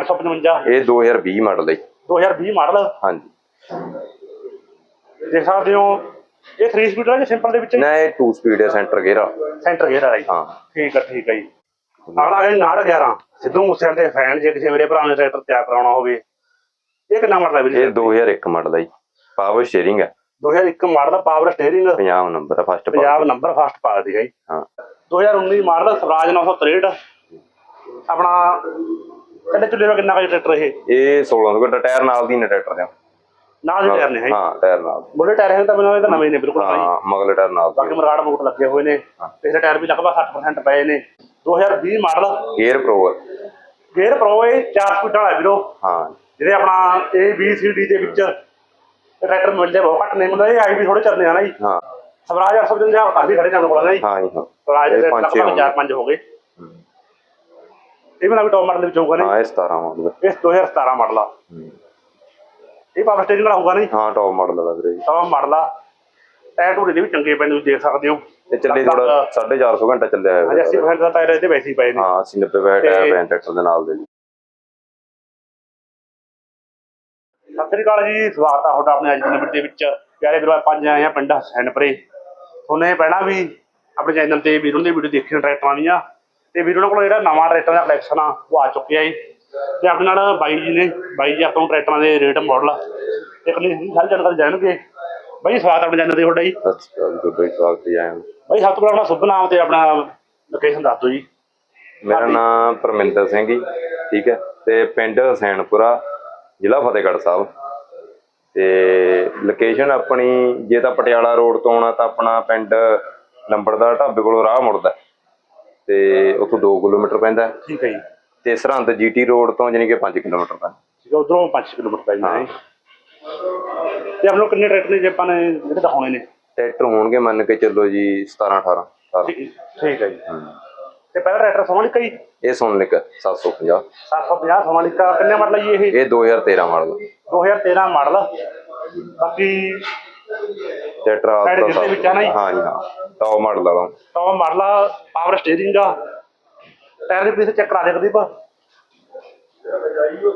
855 ਇਹ 2020 ਮਾਡਲ ਹੈ ਜੀ। 2020 ਮਾਡਲ? ਹਾਂਜੀ। ਦੇਖ ਸਕਦੇ ਹੋ ਇਹ 3 ਸਪੀਡ ਹੈ ਜਾਂ ਸਿੰਪਲ ਦੇ ਵਿੱਚ? ਨਾ ਇਹ 2 ਸਪੀਡ ਹੈ ਸੈਂਟਰ ਗੇਅਰ ਸੈਂਟਰ ਗੇਅਰ ਜੀ। ਹਾਂ। ਠੀਕ ਹੈ ਠੀਕ ਹੈ ਜੀ। ਅਗਲਾ ਹੈ 911 ਸਿੱਧੂ ਮੂਸੇਵਾਲੇ ਦੇ ਫੈਨ ਜੇ ਕਿਸੇ ਮੇਰੇ ਭਰਾ ਨੇ ਟਰੈਕਟਰ ਤਿਆਰ ਕਰਾਉਣਾ ਹੋਵੇ। ਇਹ ਕਿੰਨਾ ਮਾਡਲ ਹੈ ਵੀਰੇ? ਇਹ 2001 ਮਾਡਲ ਹੈ ਜੀ। ਪਾਵਰ ਸ਼ੇਅਰਿੰਗ ਹੈ 2001 ਮਾਡਲ ਪਾਵਰ ਸਟੀਅਰਿੰਗ 50 ਨੰਬਰ ਹੈ ਫਸਟ ਪੰਜਾਬ ਨੰਬਰ ਫਸਟ ਪਾ ਦੀ ਹੈ। ਹਾਂ 2019 ਮਾਡਲ ਸਵਰਾਜ 963 ਆਪਣਾ ਕਿੰਨੇ ਚੁੱਲੇ ਦਾ ਕਿੰਨਾ ਕੁ ਟਰੈਕਟਰ ਇਹ? ਇਹ 1600 ਘੰਟਾ ਟਾਇਰ ਨਾਲ ਦੀ ਨੇ ਟਰੈਕਟਰ ਦੇ। ਨਾਲ ਦੇ ਟਾਇਰ ਨੇ ਹੈ ਹਾਂ ਟਾਇਰ ਨਾਲ। ਬੁੱਲੇ ਟਾਇਰ ਹੈ ਤਾਂ ਮੈਨੂੰ ਇਹ ਤਾਂ ਨਵੇਂ ਨੇ ਬਿਲਕੁਲ ਭਾਈ। ਹਾਂ ਮਗਲੇ ਟਾਇਰ ਨਾਲ ਬਾਕੀ ਮਰਾੜ ਮੋਟ ਲੱਗੇ ਹੋਏ ਨੇ। ਪਿਛਲੇ ਟਾਇਰ ਵੀ ਲਗਭਗ 60% ਪਏ ਨੇ। 2020 model. Gear pro gear pro ਇਹ 4 ਸਪੀਡ ਵਾਲਾ ਵੀਰੋ। ਹਾਂ। ਜਿਹੜੇ ਆਪਣਾ A B C D ਦੇ ਵਿੱਚ ਟਰੈਕਟਰ ਮਿਲਦੇ ਬਹੁਤ ਘੱਟ ਨੇ। ਮਿਲਦੇ ਆਈ ਵੀ ਥੋੜੇ ਚੱਲਦੇ ਆ ਨਾ ਜੀ। ਹਾਂ। ਸਵਰਾਜ 855 ਕਾਫੀ ਖੜੇ ਜਾਣ ਕੋਲ ਨਾ ਜੀ। ਹਾਂ ਜੀ ਹਾਂ। ਸਵਰਾਜ ਦੇ ਇਹ ਪੰਜ ਛੇ ਲਗਭਗ ਹੋਣਗੇ। 4 5 ਹੋ ਗਏ। ਇਹ ਵੀ ਟੌਪ ਮਾਡਲ ਵਿੱਚ ਹੋਊਗਾ ਨਾ ਹਾਂ ਇਹ 17 ਮਾਡਲ ਜੀ। ਇਹ 2017 ਮਾਡਲ ਆ। ਇਹ ਪਾਵਰ ਸਟੇਸ਼ਨ ਵਾਲਾ ਹੋਊਗਾ ਨਹੀਂ? ਹਾਂ ਟੌਪ ਮਾਡਲ ਦਾ ਵੀਰੇ। ਟੌਪ ਮਾਡਲ ਆ। ਟਾਇਰ ਟੂਰੇ ਦੇ ਵੀ ਚੰਗੇ ਪੈਣੇ ਤੁਸੀਂ ਦੇਖ ਸਕਦੇ ਹੋ। ਇਹ ਚੱਲੇ ਥੋੜਾ 450 ਘੰਟਾ ਚੱਲਿਆ ਹਜੇ ਵੀਰੇ। 80% ਦਾ ਟਾਇਰ ਇਹਦੇ ਵੈਸੇ ਹੀ ਪਏ ਨੇ। ਹਾਂ 80 90 ਬੈਟ ਤੇ- ਟਾਇਰ ਪੈਨ ਟਰੈਕਟਰ ਦੇ ਨਾਲ ਦੇ ਜੀ। ਸਤਿ ਸ੍ਰੀ ਅਕਾਲ ਜੀ ਸਵਾਗਤ ਆ ਤੁਹਾਡਾ ਆਪਣੇ ਅੱਜ ਦੀ ਨੰਬਰ ਦੇ ਵਿੱਚ। ਪਿਆਰੇ ਵੀਰੋ ਆਪਾਂ ਅੱਜ ਆਏ ਆ ਪਿੰਡ ਸੈਨਪਰੇ ਤੁਹਾਨੂੰ ਇਹ ਪਹਿਲਾਂ ਵੀ ਆਪਣੇ ਚੈਨਲ ਤੇ ਵੀਰੋ ਦੀ ਵੀਡੀਓ ਦੇਖੀ ਟਰੈਕਟਰਾਂ ਦੀਆਂ ਤੇ ਵੀਰੋ ਕੋਲ ਜਿਹੜਾ ਨਵਾਂ ਟਰੈਕਟਰ ਦਾ ਕਲੈਕਸ਼ਨ ਆ ਉਹ ਆ ਚੁੱਕਿਆ ਜੀ। ਤੇ ਆਪਣੇ ਨਾਲ ਬਾਈ ਜੀ ਨੇ ਬਾਈ ਜੀ ਆਪਾਂ ਨੂੰ ਟਰੈਕਟਰਾਂ ਦੇ ਰੇਟ ਮਾਡਲ ਤੇ ਕਲੀ ਸਾਰੀ ਜਾਣਕਾਰੀ ਜਾਣਗੇ। ਬਾਈ ਜੀ, ਸਵਾਗਤ ਆਪਣੇ ਚੈਨਲ ਤੇ ਤੁਹਾਡਾ ਜੀ। ਸਤਿ ਸ਼੍ਰੀ ਅਕਾਲ ਜੀ ਤੁਹਾਡਾ ਸਵਾਗਤ ਹੈ ਆਇਆਂ ਬਾਈ ਸਭ ਤੋਂ ਪਹਿਲਾਂ ਆਪਣਾ ਸ਼ੁਭ ਨਾਮ ਤੇ ਆਪਣਾ ਲੋਕੇਸ਼ਨ ਦੱਸ ਦਿਓ ਜੀ। ਮੇਰਾ ਨਾਮ ਪਰਮਿੰਦਰ ਸਿੰਘ ਜੀ ਠੀਕ ਹੈ। ਤੇ ਪਿੰਡ ਹਸੈਨਪੁਰਾ ਜ਼ਿਲ੍ਹਾ ਫਤਿਹਗੜ੍ਹ ਸਾਹਿਬ। ਤੇ ਲੋਕੇਸ਼ਨ ਆਪਣੀ ਜੇ ਤਾਂ ਪਟਿਆਲਾ ਰੋਡ ਤੋਂ ਆਉਣਾ ਤਾਂ ਆਪਣਾ ਪਿੰਡ ਲੰਬੜਦਾਰ ਢਾਬੇ ਕੋਲੋਂ ਰਾਹ ਮੁੜਦਾ। ਤੇ ਉੱਥੋਂ 2 ਕਿਲੋਮੀਟਰ ਪੈਂਦਾ। ਠੀਕ ਹੈ ਜੀ। ਤੇ ਸਰਹੰਦ ਜੀਟੀ ਰੋਡ ਤੋਂ ਜਾਨੀ ਕਿ 5 ਕਿਲੋਮੀਟਰ ਪੈਂਦਾ ਠੀਕ ਹੈ ਉਧਰੋਂ 5 ਕਿਲੋਮੀਟਰ ਪੈ ਜਾਂਦਾ ਹੈ। ਤੇ ਆਪਣੇ ਕੋਲ ਕਿੰਨੇ ਟਰੈਕਟਰ ਨੇ ਜੇ ਆਪਾਂ ਨੇ ਜਿਹੜੇ ਦਿਖਾਉਣੇ ਨੇ? ਟਰੈਕਟਰ ਹੋਣਗੇ ਮੰਨ ਕੇ ਚੱਲੋ ਜੀ 17 18 18 ਠੀਕ ਹੈ ਜੀ ਤੇ ਪਹਿਲਾ ਟਰੈਕਟਰ ਸੋਨਾਲੀਕਾ ਜੀ? ਇਹ ਸੋਨਲਿਕ 750 750 ਸੋਨਾਲੀਕਾ ਕਿੰਨੇ ਮਾਡਲ ਜੀ ਇਹ? ਇਹ 2013 ਮਾਡਲ 2013 ਮਾਡਲ ਬਾਕੀ ਟਰੈਕਟਰ ਆਪ ਆ? ਹਾਂ ਜੀ ਹਾਂ। ਟੌਪ ਮਾਡਲ ਵਾਲਾ ਟੌਪ ਮਾਡਲ ਆ ਪਾਵਰ ਸਟੀਅਰਿੰਗ ਆ। ਟਾਇਰ ਦੇ ਪੀਸ ਚੈੱਕ ਕਰਾ ਦੇ ਕਦੀਪ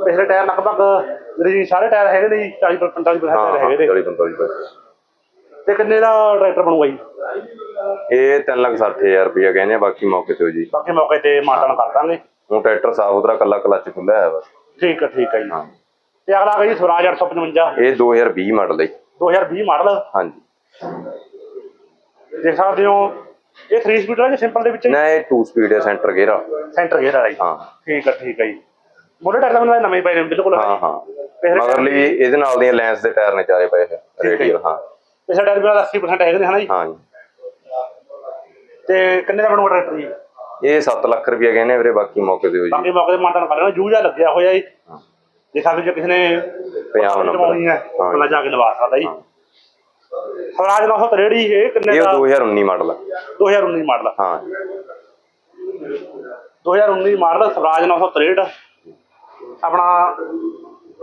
ਪਿਛਲੇ ਟਾਇਰ ਲਗਭਗ ਮੇਰੇ ਜੀ ਸਾਰੇ ਟਾਇਰ ਹੈਗੇ ਨੇ ਜੀ 40 45 ਹਾਂ ਟਾਇਰ ਹੈਗੇ ਨੇ। 40 45 ਰੁਪਏ ਤੇ ਕਿੰਨੇ ਦਾ ਟਰੈਕਟਰ ਬਣੂਗਾ ਜੀ? ਇਹ 360000 ਰੁਪਏ ਕਹਿੰਦੇ ਆ, ਬਾਕੀ ਮੌਕੇ ਤੇ ਹੋ ਜੀ। ਬਾਕੀ ਮੌਕੇ ਤੇ ਮਾਡਲ ਕਰ ਦਾਂਗੇ। ਹੁਣ ਟਰੈਕਟਰ ਸਾਫ਼ ਸੁਥਰਾ ਕੱਲਾ ਕਲੱਚ ਖੁੱਲਿਆ ਹੈ ਬਸ। ਠੀਕ ਹੈ ਠੀਕ ਹੈ ਜੀ। ਤੇ ਅਗਲਾ ਹੈ ਜੀ ਸਵਰਾਜ 855 ਇਹ 2020 ਮਾਡਲ ਹੈ ਜੀ। 2020 ਮਾਡਲ। ਹਾਂਜੀ। ਦੇਖ ਸਕਦੇ ਹੋ ਇਹ 3 ਸਪੀਡ ਹੈ ਜਾਂ ਸਿੰਪਲ ਦੇ ਵਿੱਚ? ਨਾ ਇਹ 2 ਸਪੀਡ ਹੈ ਸੈਂਟਰ ਗੇਅਰ ਆ। ਸੈਂਟਰ ਗੇਅਰ ਵਾਲਾ ਜੀ। ਹਾਂ। ਠੀਕ ਹੈ ਠੀਕ ਹੈ ਜੀ। ਮੋਟਰ ਟਾਇਰ ਤਾਂ ਮੈਨੂੰ ਨਵੇਂ ਪਏ ਨੇ ਬਿਲਕੁਲ। ਹਾਂ ਹਾਂ। ਮਗਰਲੀ ਇਹਦੇ ਨਾਲ ਦੀਆਂ ਲੈਂਸ ਦੇ ਟਾਇਰ ਨੇ ਚਾਰੇ ਪਏ ਹੈ ਰੇਡੀਅਲ। ਹਾਂ। ਪਿਛਲੇ ਟਾਇਰ ਵੀ ਉਹਦਾ 80% ਹੈਗੇ ਨੇ ਹਨਾ ਜੀ? ਹਾਂ ਜੀ। ਤੇ ਕਿੰਨੇ ਦਾ ਬਣੂਗਾ ਟਰੈਕਟਰ ਜੀ? ਇਹ 7 ਲੱਖ ਰੁਪਏ ਕਹਿੰਦੇ ਆ ਵੀਰੇ ਬਾਕੀ ਮੌਕੇ ਤੇ ਹੋ ਜੀ। ਬਾਕੀ ਮੌਕੇ ਤੇ ਮਾਡਲ ਕਰ ਲੈਣਾ ਜੂਜਾ ਲੱਗਿਆ ਹੋਇਆ ਜੀ। ਜੇ ਸਾਡੇ ਜੇ ਕਿਸੇ ਨੇ ਪੰਜਾਬ ਨੰਬਰ। ਹੈ ਜਾ। ਕੇ ਲਵਾ ਸਕਦਾ ਜੀ। ਸਵਰਾਜ 963 ਜੀ ਇਹ ਕਿੰਨੇ ਇਹ ਦਾ? 2019 ਮਾਡਲ ਹੈ 2019 ਮਾਡਲ ਹਾਂ। 2019 ਮਾਡਲ ਸਵਰਾਜ 963 ਆਪਣਾ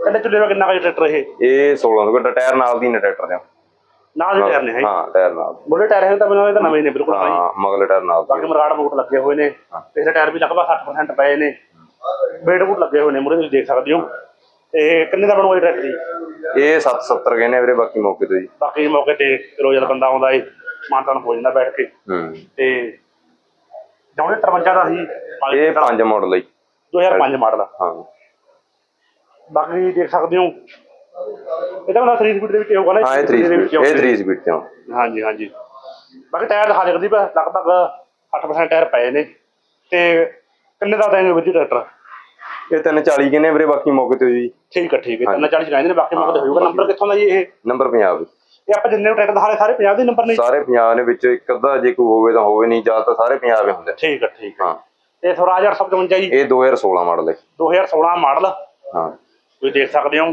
ਕਿੰਨੇ ਚੁੱਲੇ ਦਾ ਕਿੰਨਾ ਕੁ ਟਰੈਕਟਰ ਇਹ? ਇਹ 1600 ਘੰਟਾ ਟਾਇਰ ਨਾਲ ਦੀ ਨੇ ਟਰੈਕਟਰ ਦੇ। ਨਾਲ ਦੇ ਟਾਇਰ ਨੇ ਹੈ? ਹਾਂ ਟਾਇਰ ਨਾਲ। ਬੁੱਲੇ ਟਾਇਰ ਹੈ ਤਾਂ ਮੈਨੂੰ ਇਹ ਤਾਂ ਨਵੇਂ ਨੇ ਬਿਲਕੁਲ ਭਾਈ ਹਾਂ ਮਗਲੇ ਟਾਇਰ ਨਾਲ ਬਾਕੀ ਮਰਾੜ ਮੋਟ ਲੱਗੇ ਹੋਏ ਨੇ ਪਿਛਲੇ ਟਾਇਰ ਵੀ ਲਗਭਗ 60% ਪਏ ਨੇ। ਬੇਟ ਬੂਟ ਲੱਗੇ ਹੋਏ ਨੇ ਮੁਰੇ ਤੁਸੀਂ ਦੇਖ ਸਕਦੇ ਹੋ। ਤੇ ਕਿੰਨੇ ਦਾ ਬਣੂਗਾ ਇਹ ਟਰੈਕਟਰ ਜੀ? ਇਹ 770 ਕਹਿੰਦੇ ਆ ਵੀਰੇ ਬਾਕੀ ਮੌਕੇ ਤੇ ਜੀ। ਬਾਕੀ ਮੌਕੇ ਤੇ ਰੋਜ਼ ਦਾ ਬੰਦਾ ਆਉਂਦਾ ਏ ਮਾਨਤਾਨ ਹੋ ਜਾਂਦਾ ਬੈਠ ਕੇ। ਹੂੰ। ਤੇ ਜੌਣੇ 53 ਦਾ ਸੀ ਇਹ 5 ਮਾਡਲ ਹੈ ਜੀ। 2005 ਮਾਡਲ ਹਾਂ। ਬਾਕੀ ਦੇਖ ਸਕਦੇ ਹੋ ਇਹ ਤਾਂ 3 ਸਪੀਡ ਦੇ ਵਿੱਚ ਹੋਊਗਾ ਨਾ ਹਾਂ ਇਹ 3 ਦੇ ਵਿੱਚ ਸਪੀਡ ਇਹ 3 ਸਪੀਡ ਤੇ। ਹਾਂਜੀ ਹਾਂਜੀ। ਬਾਕੀ ਟਾਇਰ ਦਿਖਾ ਦੇ ਕਦੀ ਲਗਭਗ 60% ਟਾਇਰ ਪਏ ਨੇ। ਤੇ ਕਿੰਨੇ ਦਾ ਦੇਣਗੇ ਜੀ ਟਰੈਕਟਰ ਇਹ 340 ਕਹਿੰਦੇ ਵੀਰੇ ਬਾਕੀ ਮੌਕੇ ਤੇ ਜੀ ਠੀਕ ਹੈ ਠੀਕ ਹੈ ਤਿੰਨ 40 ਕਹਿੰਦੇ ਨੇ ਬਾਕੀ ਮੌਕੇ ਤੇ ਹੋਊਗਾ। ਨੰਬਰ ਕਿੱਥੋਂ ਦਾ ਜੀ ਇਹ? ਨੰਬਰ 50 ਇਹ ਆਪਾਂ ਜਿੰਨੇ ਟਰੈਕਟਰ ਦਿਖਾਲੇ ਸਾਰੇ 50 ਦੇ ਨੰਬਰ ਨੇ ਜੀ? ਸਾਰੇ ਪੰਜਾਬ ਦੇ ਵਿੱਚ ਇੱਕ ਅੱਧਾ ਜੇ ਕੋਈ ਹੋਵੇ ਤਾਂ ਹੋਵੇ ਨਹੀਂ ਜਾਂ ਤਾਂ ਸਾਰੇ ਪੰਜਾਬ ਦੇ ਹੁੰਦੇ ਠੀਕ ਹੈ ਠੀਕ ਹੈ ਹਾਂ। ਇਹ ਸਵਰਾਜ 855 ਜੀ। ਇਹ 2016 ਮਾਡਲ ਹੈ। 2016 ਮਾਡਲ। ਹਾਂ। ਤੁਸੀਂ ਦੇਖ ਸਕਦੇ ਹੋ।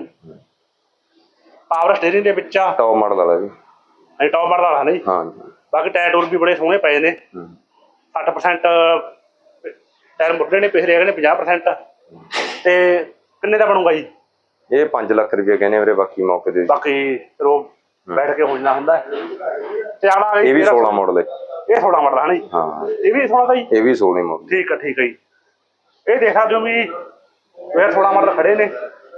ਪਾਵਰ ਸਟੀਅਰਿੰਗ ਦੇ ਵਿੱਚ ਆ। ਟੌਪ ਮਾਡਲ ਵਾਲਾ ਵੀ ਇਹ ਟੌਪ ਮਾਡਲ ਵਾਲਾ ਹੈ ਨਾ ਜੀ। ਹਾਂ ਬਾਕੀ ਟਾਇਰ ਟੂਰ ਵੀ ਬੜੇ ਸੋਹਣੇ ਪਏ ਨੇ। ਹੂੰ। 60% ਟਾਇਰ ਮੁੱਢੇ ਨੇ ਪਿਛਲੇ ਹੈਗੇ ਨੇ 50% ਤੇ ਕਿੰਨੇ ਦਾ ਬਣੂਗਾ ਜੀ? ਇਹ 5 ਲੱਖ ਰੁਪਏ ਕਹਿੰਦੇ ਵੀਰੇ ਬਾਕੀ ਮੌਕੇ ਤੇ ਬਾਕੀ ਰੋ ਬੈਠ ਕੇ ਹੋ ਜਾਂਦਾ ਹੁੰਦਾ। ਹੈ। ਤੇ ਆਲਾ ਇਹ ਵੀ 16 ਮਾਡਲ ਹੈ। ਇਹ 16 ਮਾਡਲ ਹੈ ਨਾ ਜੀ? ਹਾਂ। ਇਹ ਵੀ 16 ਦਾ ਜੀ? ਇਹ ਵੀ 16 ਮਾਡਲ ਠੀਕ ਹੈ। ਠੀਕ ਹੈ ਜੀ। ਇਹ ਦੇਖ ਸਕਦੇ ਹੋ ਵੀ 2016 ਮਾਡਲ ਖੜੇ ਨੇ।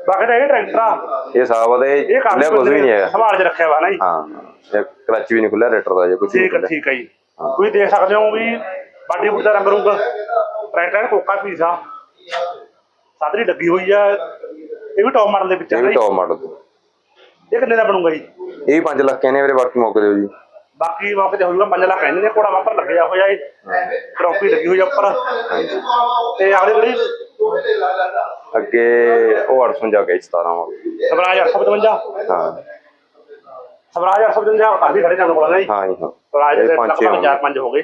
ਬਾਕੀ ਤਾਂ ਇਹ ਟਰੈਕਟਰ ਆ। ਇਹ ਸਾਬ ਦੇ ਇਹ ਕਾਫੀ ਖੁੱਲਿਆ ਕੁਝ ਵੀ ਨਹੀਂ ਹੈ ਸੰਭਾਲ ਚ ਰੱਖਿਆ ਵਾ ਨਾ ਜੀ। ਹਾਂ ਇਹ ਕਲਚ ਵੀ ਨਹੀਂ ਖੁੱਲਿਆ ਰੇਟਰ ਦਾ ਜੇ ਕੁਝ ਠੀਕ ਹੈ ਠੀਕ ਹੈ ਜੀ। ਤੁਸੀਂ ਦੇਖ ਸਕਦੇ ਹੋ ਵੀ ਬਾਡੀ ਦਾ ਰੰਗ ਰੁੰਗ। ਟਰੈਕਟਰ ਦਾ ਕੋਕਾ ਪੀਸ ਸਾਦਰੀ ਲੱਗੀ ਹੋਈ ਆ ਇਹ ਵੀ ਟੌਪ ਮਾਡਲ ਦੇ ਵਿੱਚ ਆ ਇਹ ਵੀ ਜੀ ਟੌਪ ਮਾਡਲ ਇਹ ਕਿੰਨੇ ਦਾ ਬਣੂਗਾ ਜੀ? ਇਹ ਵੀ 5 ਲੱਖ ਕਹਿੰਦੇ ਵੀਰੇ ਬਾਕੀ ਮੌਕੇ ਦਿਓ ਜੀ। ਬਾਕੀ ਮੌਕੇ ਤੇ ਹੋਊਗਾ 5 ਲੱਖ ਕਹਿੰਦੇ ਨੇ ਕੋੜਾ ਵਾਪਰ ਲੱਗਿਆ ਹੋਇਆ ਏ ਟਰੋਫੀ ਲੱਗੀ ਹੋਈ ਆ ਉੱਪਰ। ਤੇ ਅਗਲੇ ਜਿਹੜੀ ਅੱਗੇ ਉਹ 800 ਜਾ ਕੇ 17 ਮਾਡਲ ਸਵਰਾਜ 855 ਹਾਂ। ਸਵਰਾਜ 855 ਕਾਫੀ ਖੜੇ ਜਾਣ ਕੋਲ ਨਾ ਜੀ ਹਾਂ ਜੀ ਹਾਂ। ਸਵਰਾਜ ਇਹ ਦੇ ਪੰਜ ਛੇ ਲਗਭਗ ਹੋਣਗੇ। 4-5 ਹੋ ਗਏ।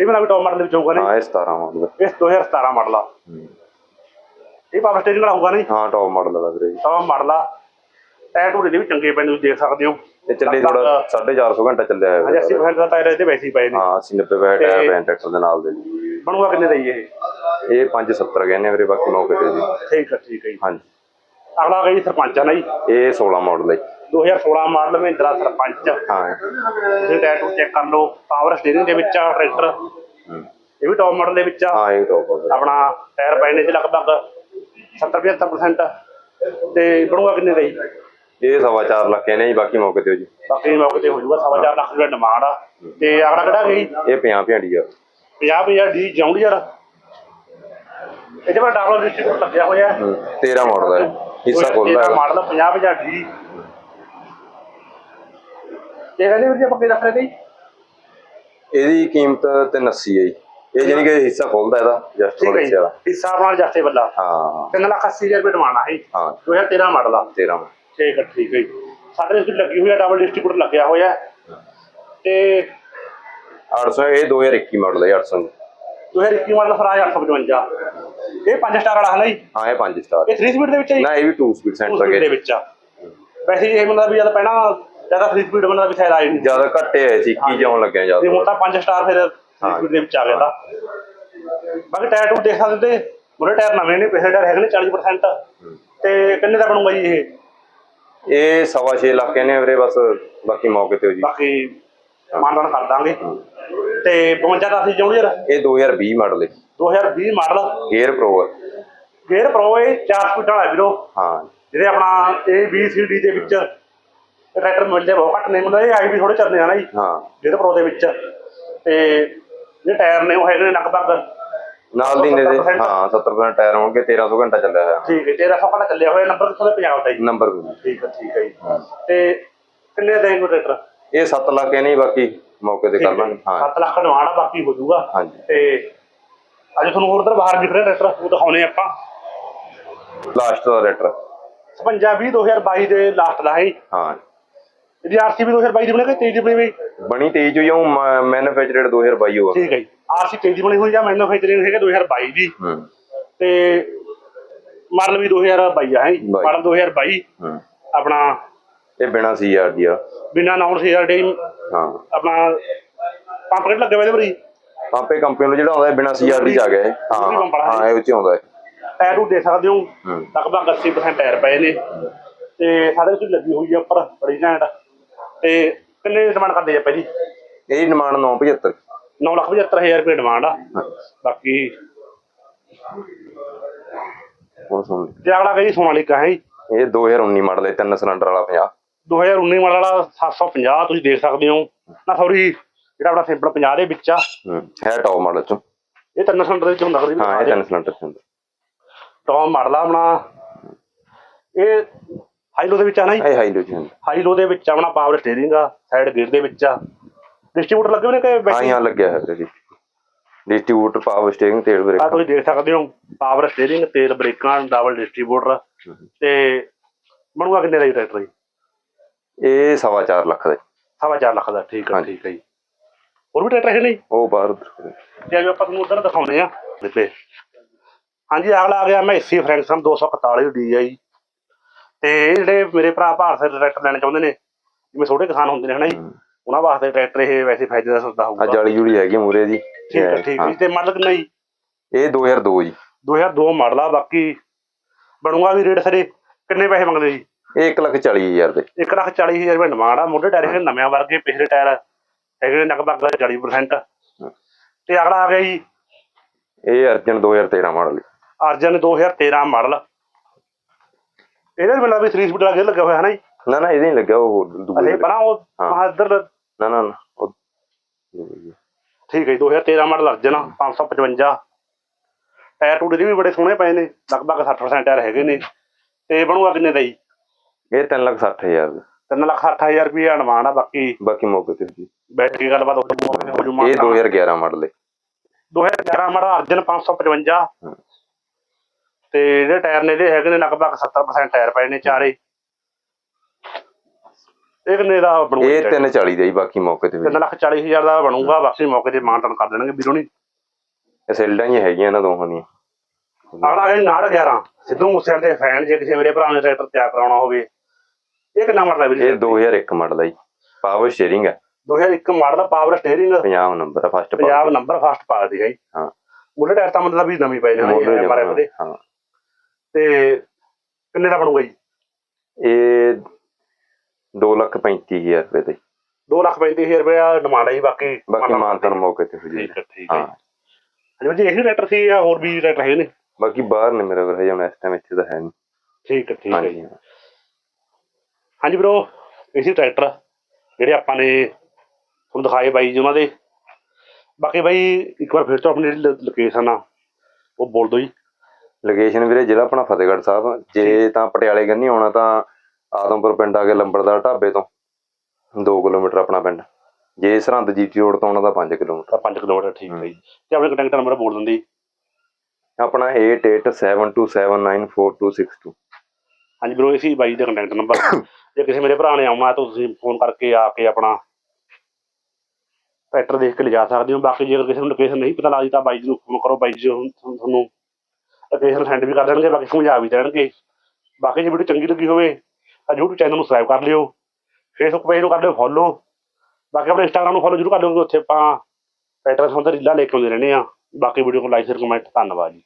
ਇਹ ਵੀ ਨਾ ਵੀ ਟੌਪ ਮਾਡਲ ਦੇ ਵਿੱਚ ਹੋਊਗਾ ਨਾ ਹਾਂ ਇਹ 17 ਮਾਡਲ ਜੀ। ਇਹ 2017 ਮਾਡਲ ਆ। ਇਹ ਪਾਵਰ ਸਟੇਰਿੰਗ ਵਾਲਾ ਹੋਊਗਾ ਨਹੀਂ ਹਾਂ ਟੌਪ ਮਾਡਲ ਦਾ ਵੀਰੇ ਟੌਪ ਮਾਡਲ ਆ। ਟਾਇਰ ਟੂਰੇ ਦੇ ਵੀ ਚੰਗੇ ਨੇ ਤੁਸੀਂ ਦੇਖ ਸਕਦੇ ਹੋ। ਇਹ ਚੱਲੇ ਥੋੜਾ 450 ਘੰਟਾ ਚੱਲਿਆ ਹੈ ਹਜੇ 80% ਦਾ ਟਾਇਰ ਇਹਦੇ ਵੈਸੇ ਹੀ ਪਏ ਨੇ। ਹਾਂ 80 90 ਪੈ ਤੇ- ਟਾਇਰ ਪੈਨ ਟਰੈਕਟਰ ਦੇ ਨਾਲ ਦੇ ਜੀ। ਬਣੂਗਾ ਕਿੰਨੇ ਦਾ ਜੀ ਇਹ? ਇਹ 570 ਕਹਿੰਦੇ ਵੀਰੇ ਬਾਕੀ ਮੌਕੇ ਤੇ ਜੀ ਠੀਕ ਹੈ ਠੀਕ ਹੈ ਜੀ। ਹਾਂਜੀ। ਅਗਲਾ ਗਈ ਸਰਪੰਚ ਆ ਨਾ ਜੀ। ਇਹ 16 ਮਾਡਲ ਹੈ 2016 ਮਾਡਲ ਮਹਿੰਦਰਾ ਸਰਪੰਚ। ਹਾਂ। ਤੁਸੀਂ ਟਾਇਰ ਟੂ ਚੈੱਕ ਕਰ ਲਓ ਪਾਵਰ ਸਟੀਅਰਿੰਗ ਦੇ ਵਿੱਚ ਆ ਟਰੈਕਟਰ ਹੂੰ। ਇਹ ਵੀ ਟੌਪ ਮਾਡਲ ਦੇ ਵਿੱਚ ਆ। ਹਾਂ ਇਹ ਟੌਪ ਹੈ ਆਪਣਾ ਟਾਇਰ ਨੇ ਜੀ ਲਗਭਗ 70 75% ਤੇ ਬਣੂਗਾ ਕਿੰਨੇ ਦਾ ਜੀ? ਇਹ ਸਵਾ ਚਾਰ ਲੱਖ ਕਹਿੰਦੇ ਜੀ ਬਾਕੀ ਮੌਕੇ ਤੇ ਜੀ। ਬਾਕੀ ਮੌਕੇ ਤੇ ਹੋ ਜਾਊਗਾ ਸਵਾ ਚਾਰ ਲੱਖ ਰੁਪਏ ਡਿਮਾਂਡ ਆ। ਤੇ ਅਗਲਾ ਕਿਹੜਾ ਗਈ ਇਹ 50 ਭਿਆੜੀ ਆ। 50 50 ਡੀ ਜੌਂਡੀਅਰ। ਇਹਦੇ ਪਰ ਡਬਲ ਡਿਸਟ੍ਰੀਬਿਊਟਰ ਲੱਗਿਆ ਹੋਇਆ ਹੈ। ਹੂੰ, 13 ਮਾਡਲ ਦਾ ਹੈ। ਹਿੱਸਾ ਖੋਲਦਾ ਹੈਗਾ। Model 50 50 D. ਤੇ ਕਹਿੰਦੇ ਵੀਰ ਜੀ ਆਪਾਂ ਕੀ ਰੱਖ ਰਹੇ ਤੇ ਜੀ ਇਹਦੀ ਕੀਮਤ 380 ਹੈ ਜੀ। ਇਹ ਜਾਨੀ ਕਿ ਹਿੱਸਾ ਖੋਲਦਾ ਇਹਦਾ ਜਸਟ ਠੀਕ ਹੈ ਜੀ। ਜਿਹਾ ਹਿੱਸਾ ਆਪਣਾ ਜਾਸਤੇ ਬੱਲਾ ਹਾਂ। 3 ਲੱਖ 80 ਹਜ਼ਾਰ ਰੁਪਏ ਡਿਮਾਂਡ ਆ ਜੀ। ਹਾਂ। 2013 ਮਾਡਲ ਆ। 13 ਠੀਕ ਹੈ ਠੀਕ ਹੈ ਜੀ। ਸਾਡੇ ਇਸ ਲੱਗੀ ਹੋਈ ਹੈ ਡਬਲ ਡਿਸਟ੍ਰੀਬਿਊਟਰ ਲੱਗਿਆ ਹੋਇਆ ਹੈ। ਤੇ 800 ਇਹ 2021 ਮਾਡਲ ਹੈ 800 2021 ਮਾਡਲ ਫਰਾਜ 855 ਇਹ 5 ਸਟਾਰ ਵਾਲਾ ਹੈ ਨਾ ਜੀ? ਹਾਂ ਇਹ 5 ਸਟਾਰ ਇਹ 3 ਸਪੀਡ ਦੇ ਵਿੱਚ ਹੈ ਜੀ? ਨਾ ਇਹ ਵੀ 2 ਸਪੀਡ ਉਸ ਸੈਂਟਰ ਦੇ ਵਿੱਚ ਆ। ਵੈਸੇ ਇਹ ਮਤਲਬ ਵੀ ਜਦ ਪਹਿਲਾਂ ਜ਼ਿਆਦਾ 3 ਸਪੀਡ ਬੰਦਾ ਵੀ ਸ਼ਾਇਦ ਆਈ ਨਹੀਂ ਜ਼ਿਆਦਾ ਘੱਟੇ ਹੈ ਸੀ ਕੀ ਜਾਉਣ ਲੱਗਿਆ ਤੇ ਜ਼ਿਆਦਾ ਹੁਣ ਤਾਂ 5 ਸਟਾਰ ਫਿਰ 3 ਸਪੀਡ ਦੇ ਵਿੱਚ ਆ ਗਿਆ ਤਾਂ। ਬਾਕੀ ਟਾਇਰ ਟੂ ਦੇਖ ਸਕਦੇ ਤੇ ਮੁਰੇ ਟਾਇਰ ਨਵੇਂ ਨੇ ਪਿਛਲੇ ਟਾਇਰ ਹੈਗੇ ਨੇ 40% ਤੇ ਕਿੰਨੇ ਦਾ ਬਣੂਗਾ ਜੀ ਇਹ? ਇਹ ਸਵਾ ਛੇ ਲੱਖ ਕਹਿੰਦੇ ਆ ਵੀਰੇ ਬਸ ਬਾਕੀ ਮੌਕੇ ਤੇ ਹੋ ਜੀ। ਬਾਕੀ ਮਾਨਦਾਨ ਕਰ ਦਾਂਗੇ। ਤੇ 52 ਦਾ ਸੀ ਜੂਨੀਅਰ? ਇਹ 2020 ਮਾਡਲ ਹੈ। 2020 ਮਾਡਲ। ਗੇਅਰ ਪ੍ਰੋ ਹੈ। ਗੇਅਰ ਪ੍ਰੋ ਇਹ 4 ਸਪੀਡ ਵਾਲਾ ਵੀਰੋ। ਹਾਂ। ਜਿਹਦੇ ਆਪਣਾ A B C D ਦੇ ਵਿੱਚ ਟਰੈਕਟਰ ਮਿਲਦੇ ਬਹੁਤ ਘੱਟ ਨੇ ਮਤਲਬ ਇਹ ਆਈ ਵੀ ਥੋੜੇ ਚੱਲਦੇ ਆ ਨਾ ਜੀ ਹਾਂ। ਗੇਅਰ ਪ੍ਰੋ ਦੇ ਵਿੱਚ। ਤੇ ਜਿਹੜੇ ਟਾਇਰ ਨੇ ਉਹ ਹੈਗੇ ਨੇ ਲਗਭਗ ਨਾਲ ਦੀ ਨੇ ਦੇ ਹਾਂ 70% ਟਾਇਰ ਹੋਣਗੇ 1300 ਘੰਟਾ ਚੱਲਿਆ ਹੋਇਆ। ਠੀਕ ਹੈ 1300 ਘੰਟਾ ਚੱਲਿਆ ਹੋਇਆ ਨੰਬਰ ਕਿੱਥੋਂ ਦੇ ਪੰਜਾਬ ਦਾ ਜੀ? ਨੰਬਰ ਠੀਕ ਹੈ ਠੀਕ ਹੈ ਜੀ। ਤੇ ਕਿੰਨੇ ਦਾ ਇਹਨੂੰ ਟਰੈਕਟਰ? ਇਹ 7 ਲੱਖ ਕਹਿੰਦੇ ਜੀ, ਬਾਕੀ ਮੌਕੇ ਤੇ ਕਰ ਲਾਂਗੇ। ਹਾਂ। 7 ਲੱਖ ਨਵਾਣਾ ਬਾਕੀ ਹੋ ਜਾਊਗਾ। ਹਾਂਜੀ। ਤੇ ਅੱਜ ਤੁਹਾਨੂੰ ਹੋਰ ਉਧਰ ਬਾਹਰ ਦਿਖ ਰਿਹਾ ਟਰੈਕਟਰ ਉਹ ਦਿਖਾਉਣੇ ਆਪਾਂ। ਲਾਸਟ ਦਾ ਰੇਟਰ 55 20 2022 ਦੇ ਲਾਸਟ ਦਾ ਹੈ। ਹਾਂ। ਇਹਦੀ ਆਰਸੀਬੀ 2022 ਦੀ ਬਣੀ ਕਿ 23 ਦੀ ਬਣੀ ਹੋਈ ਬਣੀ 23 ਜੋ ਯੂੰ ਮੈਨੂਫੈਕਚਰਡ 2022 ਹੋਆ। ਠੀਕ ਹੈ ਜੀ। ਆਰਸੀ 23 ਦੀ ਬਣੀ ਹੋਈ ਜਾਂ ਮੈਨੂਫੈਕਚਰਿੰਗ ਹੈਗਾ 2022 ਦੀ। ਹੂੰ। ਤੇ ਮਾਡਲ ਵੀ 2022 ਆ ਹੈ ਜੀ? ਬਾਈ। ਮਾਡਲ 2022 ਹੂੰ। ਆਪਣਾ ਇਹ ਬਿਨਾ ਸੀਆਰ ਦੀ ਆ। ਬਿਨਾ ਨਾਉਨ ਸੀਆਰ ਡੇ। ਹਾਂ। ਆਪਣਾ ਪੰਪ ਕਿਟ ਲੱਗੇ ਇਹਦੇ ਭਰੀ? ਆਪੇ ਕੰਪਨੀ ਨੂੰ ਜਿਹੜਾ ਆਉਂਦਾ ਬਿਨਾ ਸੀਆਰ ਦੀ ਆ ਗਿਆ ਹਾਂ। ਪੰਪ ਵਾਲਾ ਹਾਂ ਇਹ ਉੱਚ ਆਉਂਦਾ ਹੈ ਟਾਇਰ ਨੂੰ ਦੇ ਸਕਦੇ ਹੋ। ਹੂੰ। ਲਗਭਗ 80% ਟਾਇਰ ਪਏ ਨੇ। ਤੇ ਸਾਡੇ ਵਿੱਚ ਲੱਗੀ ਹੋਈ ਆ ਉੱਪਰ ਬੜੀ ਘੈਂਟ। ਤੇ ਕਿੰਨੇ ਡਿਮਾਂਡ ਕਰਦੇ ਆ ਪਹਿਲੀ ਇਹ ਡਿਮਾਂਡ 975 9 ਲੱਖ 75000 ਰੁਪਏ ਡਿਮਾਂਡ ਆ। ਬਾਕੀ ਹੁਣ ਸੁਣ ਲਈ। ਤੇ ਅਗਲਾ ਕਹੀ ਸੋਨਾਲੀਕਾ ਹੈ ਜੀ। ਇਹ 2019 ਮਾਡਲ ਹੈ ਤਿੰਨ ਸਿਲੰਡਰ ਵਾਲਾ 50 2019 ਮਾਡਲ ਵਾਲਾ 750 ਤੁਸੀਂ ਦੇਖ ਸਕਦੇ ਹੋ। ਨਾ ਸੌਰੀ ਜਿਹੜਾ ਆਪਣਾ ਸਿੰਪਲ 50 ਦੇ ਵਿੱਚ ਆ। ਹੂੰ ਟੌਪ ਮਾਡਲ ਚੋਂ। ਇਹ ਤਿੰਨ ਸਿਲੰਡਰ ਦੇ ਵਿੱਚ ਹੁੰਦਾ ਹਾਂ ਇਹ ਤਿੰਨ ਸਿਲੰਡਰ ਚ ਹੁੰਦਾ। ਟੌਪ ਮਾਡਲ ਆ ਆਪਣਾ। ਇਹ ਹਾਈ ਲੋ ਦੇ ਵਿੱਚ ਆ ਨਾ ਜੀ? ਇਹ ਹਾਈ ਲੋ ਹੁੰਦਾ ਹਾਈ ਲੋ ਦੇ ਵਿੱਚ ਆਪਣਾ ਪਾਵਰ ਸਟੀਅਰਿੰਗ ਆ ਸਾਈਡ ਗੇਅਰ ਦੇ ਵਿੱਚ ਆ। ਡਿਸਟ੍ਰੀਬਿਊਟਰ ਲੱਗੇ ਹੋਏ ਨੇ ਕਿ ਹਾਂ ਹਾਂ ਲੱਗਿਆ ਹੈ ਵੀਰੇ ਡਿਸਟ੍ਰੀਬਿਊਟਰ ਪਾਵਰ ਸਟੀਅਰਿੰਗ ਤੇਲ ਬ੍ਰੇਕ। ਆ ਤੁਸੀਂ ਦੇਖ ਸਕਦੇ ਹੋ ਪਾਵਰ ਸਟੀਅਰਿੰਗ ਤੇਲ ਬ੍ਰੇਕਾਂ ਡਬਲ ਡਿਸਟ੍ਰੀਬਿਊਟਰ ਤੇ ਬਣੂਗਾ ਕਿੰਨੇ ਦਾ ਜੀ ਟਰੈਕਟਰ ਜੀ? ਇਹ ਸਵਾ ਚਾਰ ਲੱਖ ਦਾ ਹੈ। ਸਵਾ ਚਾਰ ਲੱਖ ਦਾ ਠੀਕ ਹੈ। ਠੀਕ ਹੈ ਜੀ। ਹੋਰ ਵੀ ਟਰੈਕਟਰ ਹੈ ਨਹੀਂ? ਉਹ ਬਾਹਰ ਅੱਜ ਆਪਾਂ ਤੁਹਾਨੂੰ ਉਧਰ ਦਿਖਾਉਂਦੇ ਆ ਦਿੱਤੇ ਹਾਂਜੀ ਅਗਲਾ ਆ ਗਿਆ ਮੈਸੀ ਫਰੈਂਕਸਨ 241 DI ਤੇ ਇਹ ਜਿਹੜੇ ਮੇਰੇ ਭਰਾ ਭਾਰਤ ਦੇ ਟਰੈਕਟਰ ਲੈਣਾ ਚਾਹੁੰਦੇ ਨੇ ਜਿਵੇਂ ਛੋਟੇ ਕਿਸਾਨ ਹੁੰਦੇ ਨੇ ਹਨਾ ਜੀ ਉਹਨਾਂ ਵਾਸਤੇ ਟਰੈਕਟਰ ਇਹ ਵੈਸੇ ਫਾਇਦੇ ਦਾ ਸੌਦਾ ਆ ਹੋਊਗਾ ਜਾਲੀ ਜੁੜੀ ਹੈਗੀ ਮੂਰੇ ਦੀ ਠੀਕ ਹੈ ਠੀਕ ਹੈ। ਜੀ। ਤੇ ਮਾਡਲ ਕਿੰਨਾ ਜੀ? ਇਹ 2002 ਜੀ। 2002 ਮਾਡਲ ਆ ਬਾਕੀ ਬਣੂਗਾ ਵੀ ਰੇਟ ਸਰੇ ਕਿੰਨੇ ਪੈਸੇ ਮੰਗਦੇ ਜੀ? ਇਹ 1 ਲੱਖ 40 ਹਜ਼ਾਰ ਦੇ। 1 ਲੱਖ 40 ਹਜ਼ਾਰ ਰੁਪਏ ਡਿਮਾਂਡ ਆ ਮੋਢੇ ਟਾਇਰ ਹੈਗੇ ਨਵੇਂ ਵਰਗੇ ਪਿਛਲੇ ਟਾਇਰ ਹੈਗੇ ਨੇ ਲਗਭਗ 40% ਤੇ ਅਗਲਾ ਆ ਗਿਆ ਜੀ? ਇਹ ਅਰਜਨ 2013 ਮਾਡਲ ਅਰਜਨ 2013 ਮਾਡਲ। ਇਹਦੇ ਮੈਨੂੰ ਵੀ 3 ਸਪੀਡ ਦਾ ਗੇਅਰ ਲੱਗਿਆ ਹੋਇਆ ਹੈ ਨਾ ਜੀ? ਨਾ ਨਾ ਇਹਦੇ ਨਹੀਂ ਲੱਗਿਆ ਉਹ ਦੂਏ ਅਰੇ ਪਰਾਂ ਉਹ ਹਾਂ। ਇੱਧਰ ਨਾ ਨਾ ਨਾ ਉਹ ਠੀਕ ਹੈ ਜੀ 2013 ਮਾਡਲ ਅਰਜਨ 555 ਟਾਇਰ ਟੂਡੇ ਦੇ ਵੀ ਬੜੇ ਸੋਹਣੇ ਪਏ ਨੇ ਲਗਭਗ 60% ਟਾਇਰ ਹੈਗੇ ਨੇ। ਤੇ ਬਣੂਗਾ ਕਿੰਨੇ ਦਾ ਜੀ? ਇਹ 3 ਲੱਖ 60 ਹਜ਼ਾਰ। ਦਾ। 3 ਲੱਖ 8000 ਰੁਪਏ ਆ ਬਾਕੀ। ਬਾਕੀ ਮੌਕੇ ਤੇ ਜੀ। ਬੈਟਰੀ ਗੱਲਬਾਤ ਹੋ ਜੂ ਇਹ 2011 ਮਾਡਲ ਹੈ 2011 ਮਾਡਲ ਅਰਜਨ 555 ਹਾਂ। ਤੇ ਜਿਹੜੇ ਟਾਇਰ ਨੇ ਇਹਦੇ ਹੈਗੇ ਨੇ ਲਗਭਗ 70% ਟਾਇਰ ਪਏ ਨੇ ਚਾਰੇ। ਇਹ ਕਿੰਨੇ ਦਾ ਬਣੂਗਾ ਇਹ 340 ਦਾ ਜੀ ਬਾਕੀ ਮੌਕੇ ਤੇ ਵੀ। 3 ਲੱਖ 40 ਹਜ਼ਾਰ ਦਾ ਬਣੂਗਾ ਬਾਕੀ ਮੌਕੇ ਤੇ ਮਾਨਤਨ ਕਰ ਦੇਣਗੇ ਵੀਰੋ ਨਹੀਂ ਇਹ ਸੈਲਡਾਂ ਹੀ ਹੈਗੀਆਂ ਇਹਨਾਂ ਦੋਹਾਂ ਦੀਆਂ। ਅਗਲਾ ਹੈ 911 ਸਿੱਧੂ ਮੂਸੇਵਾਲੇ ਦੇ ਫੈਨ ਜੇ ਕਿਸੇ ਮੇਰੇ ਭਰਾ ਨੇ ਟਰੈਕਟਰ ਤਿਆਰ ਕਰਾਉਣਾ ਹੋਵੇ। ਇਹ ਕਿੰਨਾ ਮਾਡਲ ਹੈ ਵੀਰੇ ਇਹ 2001 ਮਾਡਲ ਹੈ ਜੀ। ਪਾਵਰ ਸ਼ੇਅਰਿੰਗ ਹੈ। 2001 ਮਾਡਲ ਪਾਵਰ ਸਟੀਅਰਿੰਗ 50 ਨੰਬਰ ਹੈ first Punjab number first party ਹੈ ਹਾਂ। ਮੁੱਢਲੇ ਟਾਇਰ ਤਾਂ ਮਤਲਬ ਵੀ ਨਵੀਂ ਪਏ ਨੇ ਮੋਡਲ MRF ਦੇ। ਹਾਂ। ਤੇ ਕਿੰਨੇ ਦਾ ਬਣੂਗਾ ਜੀ? ਇਹ 2 ਲੱਖ 35 ਹਜ਼ਾਰ ਰੁਪਏ ਦੇ 2 ਲੱਖ 35000 ਰੁਪਏ ਡਿਮਾਂਡ ਹੈ ਜੀ ਬਾਕੀ ਬਾਕੀ ਮਾਨਤਨ ਮੌਕੇ ਤੇ ਹੋ ਜੀ ਠੀਕ ਹੈ ਠੀਕ ਹੈ। ਜੀ ਇਹੀ ਟਰੈਕਟਰ ਸੀ ਜਾਂ ਹੋਰ ਵੀ ਟਰੈਕਟਰ ਹੈਗੇ ਨੇ? ਬਾਕੀ ਬਾਹਰ ਨੇ ਮੇਰੇ ਵੀਰ ਹੁਣ ਇਸ ਟਾਈਮ ਇੱਥੇ ਤਾਂ ਹੈ ਨਹੀਂ। ਠੀਕ ਹੈ ਠੀਕ ਹੈ। ਹਾਂਜੀ ਬ్రో ਇਸੇ ਟਰੈਕਟਰ ਜਿਹੜੇ ਆਪਾਂ ਨੇ ਤੁਹਾਨੂੰ ਦਿਖਾਏ ਬਾਈ ਜੀ ਉਹਨਾਂ ਦੇ। ਬਾਕੀ ਬਾਈ ਇੱਕ ਵਾਰ ਫਿਰ ਤੋਂ ਆਪਣੀ ਲੋਕੇਸ਼ਨ ਆ ਉਹ ਬੋਲ ਦਿਓ ਜੀ। ਲੋਕੇਸ਼ਨ ਵੀਰੇ ਜ਼ਿਲ੍ਹਾ ਆਪਣਾ ਫਤਿਹਗੜ੍ਹ ਸਾਹਿਬ। ਜੇ ਤਾਂ ਪਟਿਆਲੇ ਕੰਨੀ ਆਉਣਾ ਤਾਂ ਆਦਮਪੁਰ ਪਿੰਡ ਆ ਕੇ ਲੰਬੜਦਾਰ ਢਾਬੇ ਤੋਂ। 2 ਕਿਲੋਮੀਟਰ ਆਪਣਾ ਪਿੰਡ। ਜੇ ਸਰਹੰਦ ਜੀਟੀ ਰੋਡ ਤੋਂ ਆਉਣਾ ਤਾਂ 5 ਕਿਲੋਮੀਟਰ। ਤਾਂ 5 ਕਿਲੋਮੀਟਰ ਠੀਕ ਹੈ ਜੀ। ਤੇ ਆਪਣੇ ਕੰਟੈਕਟ ਨੰਬਰ ਬੋਲ ਦਿੰਦੇ ਆਪਣਾ 8872794262 ਹਾਂਜੀ ਬ్రో ਇਸੀ ਬਾਈ ਦਾ ਕੰਟੈਕਟ ਨੰਬਰ ਜੇ ਕਿਸੇ ਮੇਰੇ ਭਰਾ ਨੇ ਆਉਣਾ ਤਾਂ ਤੁਸੀਂ ਫੋਨ ਕਰਕੇ ਆ ਕੇ ਆਪਣਾ ਟਰੈਕਟਰ ਦੇਖ ਕੇ ਲਿਜਾ ਸਕਦੇ ਹੋ। ਬਾਕੀ ਜੇ ਕਿਸੇ ਨੂੰ ਲੋਕੇਸ਼ਨ ਨਹੀਂ ਪਤਾ ਲੱਗਦੀ ਤਾਂ ਬਾਈ ਜੀ ਨੂੰ ਫੋਨ ਕਰੋ। ਬਾਈ ਜੀ ਤੁਹਾਨੂੰ- ਤੁਹਾਨੂੰ ਲੋਕੇਸ਼ਨ ਸੈਂਡ ਵੀ ਕਰ ਦੇਣਗੇ ਬਾਕੀ ਸਮਝਾ ਵੀ ਦੇਣਗੇ। ਬਾਕੀ ਜੇ ਵੀਡੀਓ ਚੰਗੀ ਲੱਗੀ ਹੋਵੇ, ਤਾਂ YouTube ਚੈਨਲ ਨੂੰ ਸਬਸਕ੍ਰਾਈਬ ਕਰ ਲਿਓ। Facebook ਪੇਜ ਨੂੰ ਕਰ ਲਿਓ ਫੋਲੋ ਬਾਕੀ ਆਪਣੇ Instagram ਨੂੰ ਫੋਲੋ ਜ਼ਰੂਰ ਕਰ ਲਿਓ, ਕਿਉਂਕਿ ਉੱਥੇ ਆਪਾਂ ਟਰੈਕਟਰ ਸੰਬੰਧੀ ਰੀਲਾਂ ਲੈ ਕੇ ਆਉਂਦੇ ਰਹਿੰਦੇ ਆ ਬਾਕੀ ਵੀਡੀਓ ਨੂੰ ਲਾਈਕ ਸ਼ੇਅਰ ਕਮੈਂਟ ਧੰਨਵਾਦ ਜੀ।